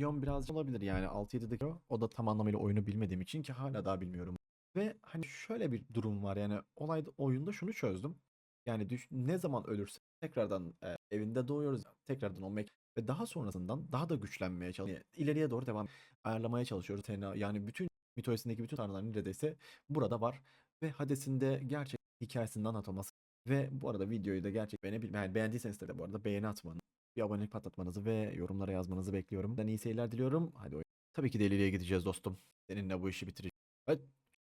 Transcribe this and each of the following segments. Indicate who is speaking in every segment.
Speaker 1: videom biraz olabilir yani 6-7 dakika. O da tam anlamıyla oyunu bilmediğim için ki hala daha bilmiyorum. Ve hani şöyle bir durum var yani olayda oyunda şunu çözdüm. Yani düş, ne zaman ölürse tekrardan e, evinde doğuyoruz. Tekrardan o mek ve daha sonrasından daha da güçlenmeye çalışıyoruz. ileriye doğru devam ayarlamaya çalışıyoruz. Yani bütün mitolojisindeki bütün tanrılar neredeyse burada var. Ve Hades'in de gerçek hikayesinin anlatılması. Ve bu arada videoyu da gerçek beğenebil yani beğendiyseniz de bu arada beğeni atmanızı, bir abonelik patlatmanızı ve yorumlara yazmanızı bekliyorum. Ben iyi seyirler diliyorum. Hadi oyun. Tabii ki deliliğe gideceğiz dostum. Seninle bu işi bitireceğiz. Evet.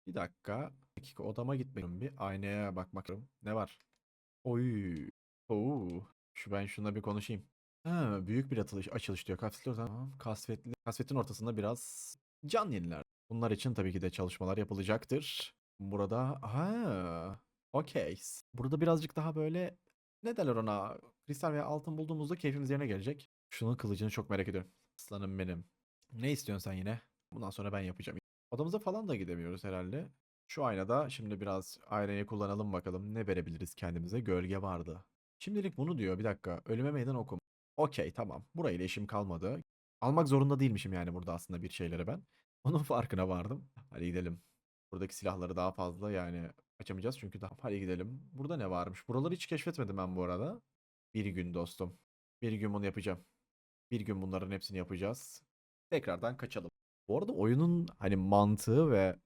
Speaker 1: Bir dakika. Bir dakika odama gitmiyorum bir. Aynaya bakmak istiyorum. Ne var? Oy. Oo. Şu ben şuna bir konuşayım. Ha, büyük bir atılış, açılış diyor. Kasvetli tamam. Kasvetli. Kasvetin ortasında biraz can yeniler. Bunlar için tabii ki de çalışmalar yapılacaktır. Burada ha okey. Burada birazcık daha böyle ne derler ona? Kristal veya altın bulduğumuzda keyfimiz yerine gelecek. Şunun kılıcını çok merak ediyorum. Aslanım benim. Ne istiyorsun sen yine? Bundan sonra ben yapacağım. Odamıza falan da gidemiyoruz herhalde. Şu aynada şimdi biraz aynayı kullanalım bakalım. Ne verebiliriz kendimize? Gölge vardı. Şimdilik bunu diyor. Bir dakika. Ölüme meydan okum. Okey tamam. Burayla işim kalmadı. Almak zorunda değilmişim yani burada aslında bir şeyleri ben. Onun farkına vardım. Hadi gidelim. Buradaki silahları daha fazla yani açamayacağız çünkü daha. Hadi gidelim. Burada ne varmış? Buraları hiç keşfetmedim ben bu arada. Bir gün dostum. Bir gün bunu yapacağım. Bir gün bunların hepsini yapacağız. Tekrardan kaçalım. Bu arada oyunun hani mantığı ve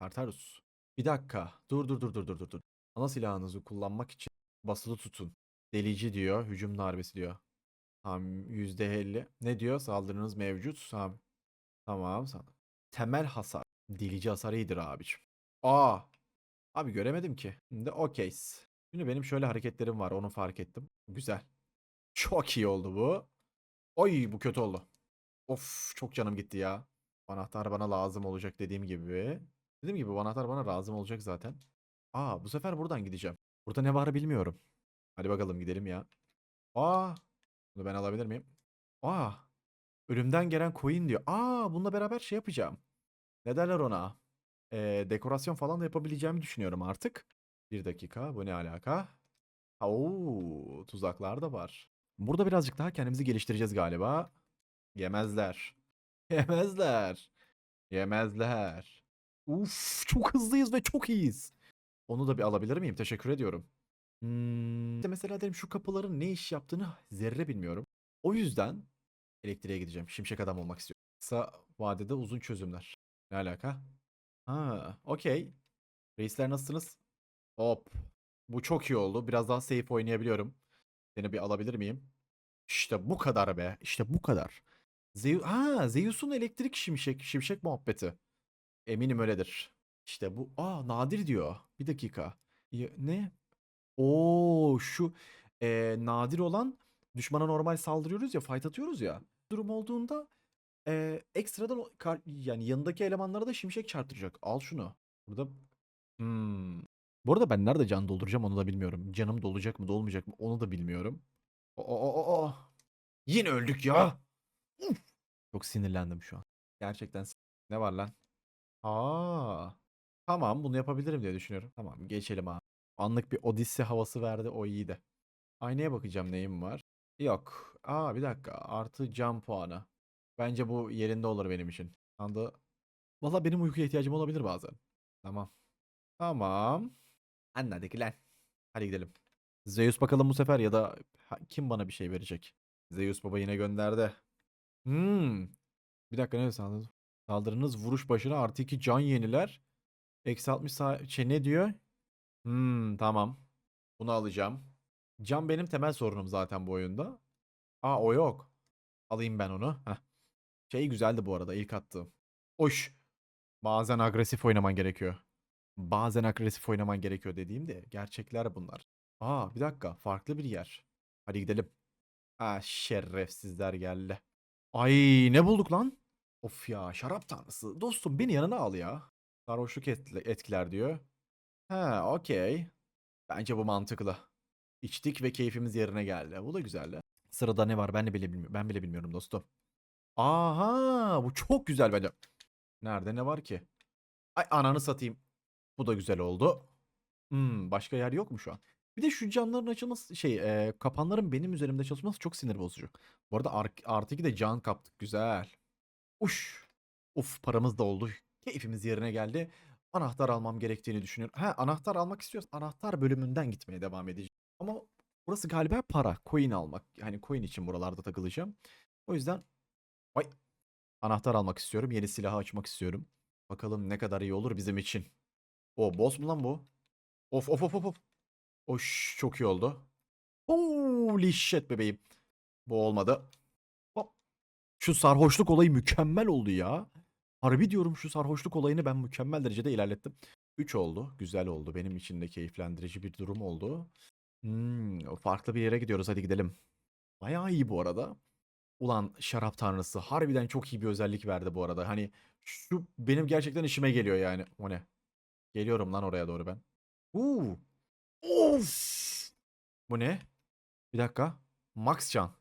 Speaker 1: Tartarus. Bir dakika. Dur dur dur dur dur dur. Ana silahınızı kullanmak için basılı tutun. Delici diyor. Hücum darbesi diyor. Tamam %50. Ne diyor? Saldırınız mevcut. Tamam. Tamam. Temel hasar. Delici hasar iyidir abicim. Aa. Abi göremedim ki. Şimdi okeyiz. Şimdi benim şöyle hareketlerim var. Onu fark ettim. Güzel. Çok iyi oldu bu. Oy bu kötü oldu. Of çok canım gitti ya. Anahtar bana lazım olacak dediğim gibi. Dediğim gibi bu anahtar bana lazım olacak zaten. Aa bu sefer buradan gideceğim. Burada ne var bilmiyorum. Hadi bakalım gidelim ya. Aa bunu ben alabilir miyim? Aa ölümden gelen coin diyor. Aa bununla beraber şey yapacağım. Ne derler ona? Ee, dekorasyon falan da yapabileceğimi düşünüyorum artık. Bir dakika bu ne alaka? Oo, tuzaklar da var. Burada birazcık daha kendimizi geliştireceğiz galiba. Yemezler. Yemezler. Yemezler. Uf, çok hızlıyız ve çok iyiyiz. Onu da bir alabilir miyim? Teşekkür ediyorum. Hmm, işte mesela dedim şu kapıların ne iş yaptığını zerre bilmiyorum. O yüzden elektriğe gideceğim. Şimşek adam olmak istiyorum. Kısa vadede uzun çözümler. Ne alaka? Ha, okey. Reisler nasılsınız? Hop. Bu çok iyi oldu. Biraz daha safe oynayabiliyorum. Seni bir alabilir miyim? İşte bu kadar be. İşte bu kadar. Zeus, ha, Zeus'un elektrik şimşek, şimşek muhabbeti. Eminim öyledir. İşte bu. Aa nadir diyor. Bir dakika. Ya- Ne? Oo şu e, nadir olan düşmana normal saldırıyoruz ya, fight atıyoruz ya. Durum olduğunda e, ekstradan o kar- yani yanındaki elemanlara da şimşek çarptıracak. Al şunu. Burada hmm. Bu arada ben nerede can dolduracağım onu da bilmiyorum. Canım dolacak mı dolmayacak mı onu da bilmiyorum. O, o, o, o. Yine öldük ya. Çok sinirlendim şu an. Gerçekten ne var lan? Aa. Tamam bunu yapabilirim diye düşünüyorum. Tamam geçelim abi. Anlık bir Odyssey havası verdi o iyiydi. Aynaya bakacağım neyim var. Yok. Aa bir dakika. Artı can puanı. Bence bu yerinde olur benim için. Anda Valla benim uykuya ihtiyacım olabilir bazen. Tamam. Tamam. Anladık lan. Hadi gidelim. Zeus bakalım bu sefer ya da kim bana bir şey verecek? Zeus baba yine gönderdi. Hmm. Bir dakika ne saldırınız? Saldırınız vuruş başına artı 2 can yeniler. Eksi 60 sa- şey ne diyor? Hmm tamam. Bunu alacağım. Can benim temel sorunum zaten bu oyunda. Aa o yok. Alayım ben onu. Heh. Şey güzeldi bu arada ilk attığım. Oş. Bazen agresif oynaman gerekiyor. Bazen agresif oynaman gerekiyor dediğimde gerçekler bunlar. Aa bir dakika farklı bir yer. Hadi gidelim. Ha şerefsizler geldi. Ay ne bulduk lan? Of ya şarap tanrısı. Dostum beni yanına al ya. Sarhoşluk etkiler diyor. Ha okey. Bence bu mantıklı. İçtik ve keyfimiz yerine geldi. Bu da güzeldi. Sırada ne var ben de bile bilmiyorum. Ben bile bilmiyorum dostum. Aha bu çok güzel bence. Nerede ne var ki? Ay ananı satayım. Bu da güzel oldu. Hmm, başka yer yok mu şu an? Bir de şu canların açılması şey e, kapanların benim üzerimde çalışması çok sinir bozucu. Bu arada ar- artı 2 de can kaptık. Güzel. Uş. Uf paramız da oldu. Keyfimiz yerine geldi. Anahtar almam gerektiğini düşünüyorum. Ha anahtar almak istiyorsan anahtar bölümünden gitmeye devam edeceğim. Ama burası galiba para. Coin almak. Yani coin için buralarda takılacağım. O yüzden Ay. Anahtar almak istiyorum. Yeni silahı açmak istiyorum. Bakalım ne kadar iyi olur bizim için. O boss mu lan bu? Of of of of. Oş çok iyi oldu. Holy shit bebeğim. Bu olmadı. Hop. Şu sarhoşluk olayı mükemmel oldu ya. Harbi diyorum şu sarhoşluk olayını ben mükemmel derecede ilerlettim. 3 oldu. Güzel oldu. Benim için de keyiflendirici bir durum oldu. Hmm, farklı bir yere gidiyoruz. Hadi gidelim. Bayağı iyi bu arada. Ulan şarap tanrısı harbiden çok iyi bir özellik verdi bu arada. Hani şu benim gerçekten işime geliyor yani. O ne? Geliyorum lan oraya doğru ben. Uuu. Of. Bu ne? Bir dakika. Max can.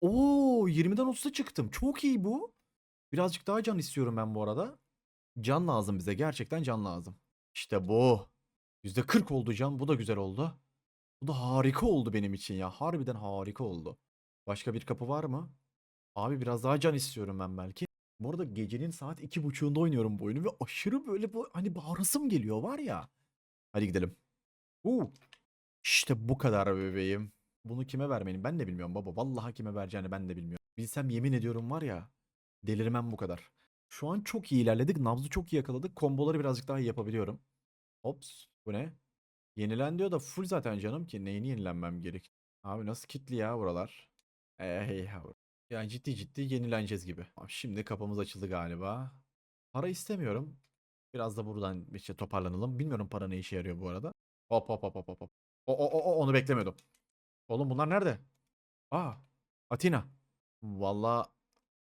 Speaker 1: Oo 20'den 30'a çıktım. Çok iyi bu. Birazcık daha can istiyorum ben bu arada. Can lazım bize. Gerçekten can lazım. İşte bu. %40 oldu can. Bu da güzel oldu. Bu da harika oldu benim için ya. Harbiden harika oldu. Başka bir kapı var mı? Abi biraz daha can istiyorum ben belki. Bu arada gecenin saat iki buçuğunda oynuyorum bu oyunu ve aşırı böyle bu hani bağırasım geliyor var ya. Hadi gidelim. Uuu. İşte bu kadar bebeğim. Bunu kime vermeliyim ben de bilmiyorum baba. Vallahi kime vereceğini ben de bilmiyorum. Bilsem yemin ediyorum var ya. Delirmem bu kadar. Şu an çok iyi ilerledik. Nabzı çok iyi yakaladık. Komboları birazcık daha iyi yapabiliyorum. Ops. Bu ne? Yenilen diyor da full zaten canım ki. Neyini yenilenmem gerek? Abi nasıl kitli ya buralar? Yavrum. Yani ciddi ciddi yenileneceğiz gibi. Şimdi kapımız açıldı galiba. Para istemiyorum. Biraz da buradan işte toparlanalım. Bilmiyorum para ne işe yarıyor bu arada. Hop hop hop hop hop. O, o, o, onu beklemiyordum. Oğlum bunlar nerede? Aa, Atina. Valla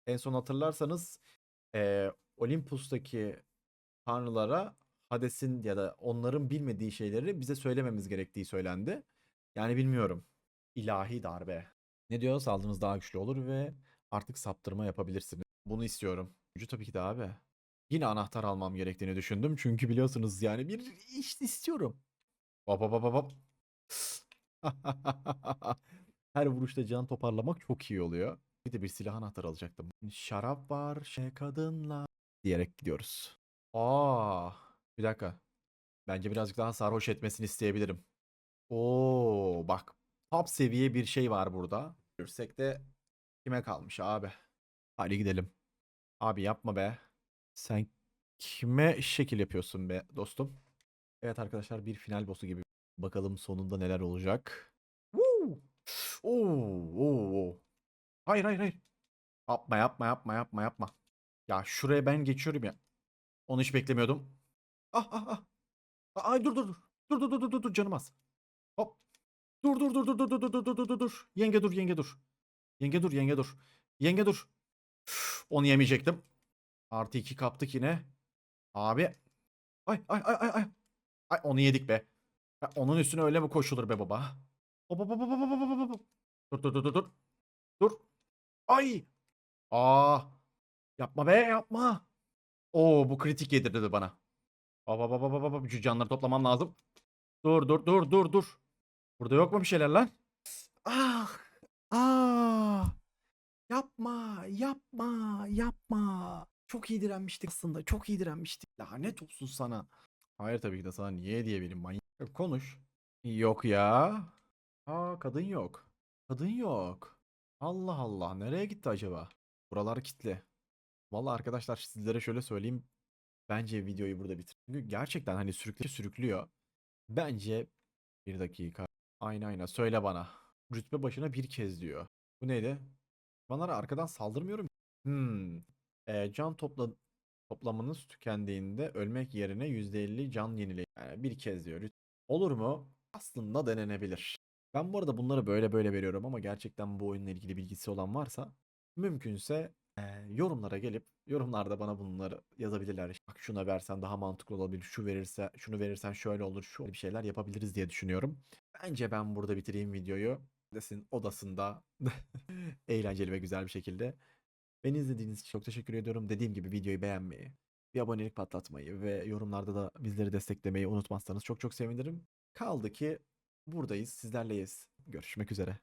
Speaker 1: en son hatırlarsanız eee, Olympus'taki tanrılara Hades'in ya da onların bilmediği şeyleri bize söylememiz gerektiği söylendi. Yani bilmiyorum. İlahi darbe. Ne diyor? Saldırınız daha güçlü olur ve artık saptırma yapabilirsiniz. Bunu istiyorum. Gücü tabii ki de abi. Yine anahtar almam gerektiğini düşündüm. Çünkü biliyorsunuz yani bir iş istiyorum. Hop hop hop hop. Her vuruşta can toparlamak çok iyi oluyor. Bir de bir silah anahtarı alacaktım. Şarap var, şey kadınla diyerek gidiyoruz. Aa, bir dakika. Bence birazcık daha sarhoş etmesini isteyebilirim. Oo, bak. Top seviye bir şey var burada. Görsek de kime kalmış abi? Hadi gidelim. Abi yapma be. Sen kime şekil yapıyorsun be dostum? Evet arkadaşlar bir final boss'u gibi. Bakalım sonunda neler olacak. Woo! Oo, oo, oo. Hayır hayır hayır. Yapma yapma yapma yapma yapma. Ya şuraya ben geçiyorum ya. Onu hiç beklemiyordum. Ah ah ah. Ay dur dur. Dur dur dur dur dur dur canım az. Hop. Dur dur dur dur dur dur dur dur dur dur dur. Yenge dur yenge dur. Yenge dur yenge dur. Yenge dur. Üf, Onu yemeyecektim. Artı iki kaptık yine. Abi. Ay ay ay ay ay. Ay onu yedik be. Ya onun üstüne öyle mi koşulur be baba? Hop hop hop hop hop hop. Dur dur dur dur dur. Dur. Ay. Aa. Yapma be yapma. Oo bu kritik yedirdi bana. Hop hop hop hop. Şu canları toplamam lazım. Dur dur dur dur dur. Burada yok mu bir şeyler lan? Ah. Ah. Yapma, yapma, yapma. Çok iyi direnmiştik aslında. Çok iyi direnmiştik. Lanet olsun sana. Hayır tabii ki de sana niye diyebilirim manyak. Konuş. Yok ya. Aa kadın yok. Kadın yok. Allah Allah. Nereye gitti acaba? Buralar kilitli. Vallahi arkadaşlar sizlere şöyle söyleyeyim. Bence videoyu burada bitir. Çünkü gerçekten hani sürükle sürüklüyor. Bence bir dakika. Aynen aynen. Söyle bana. Rütbe başına bir kez diyor. Bu neydi? Hayvanlara arkadan saldırmıyorum. Hmm. Ee, can topla toplamanız tükendiğinde ölmek yerine %50 can yenileyin. Yani bir kez diyor. Olur mu? Aslında denenebilir. Ben bu arada bunları böyle böyle veriyorum ama gerçekten bu oyunla ilgili bilgisi olan varsa mümkünse e, yorumlara gelip yorumlarda bana bunları yazabilirler. İşte Bak şuna versen daha mantıklı olabilir. Şu verirse şunu verirsen şöyle olur. Şu bir şeyler yapabiliriz diye düşünüyorum. Bence ben burada bitireyim videoyu. Desin odasında eğlenceli ve güzel bir şekilde. Beni izlediğiniz için çok teşekkür ediyorum. Dediğim gibi videoyu beğenmeyi, bir abonelik patlatmayı ve yorumlarda da bizleri desteklemeyi unutmazsanız çok çok sevinirim. Kaldı ki buradayız, sizlerleyiz. Görüşmek üzere.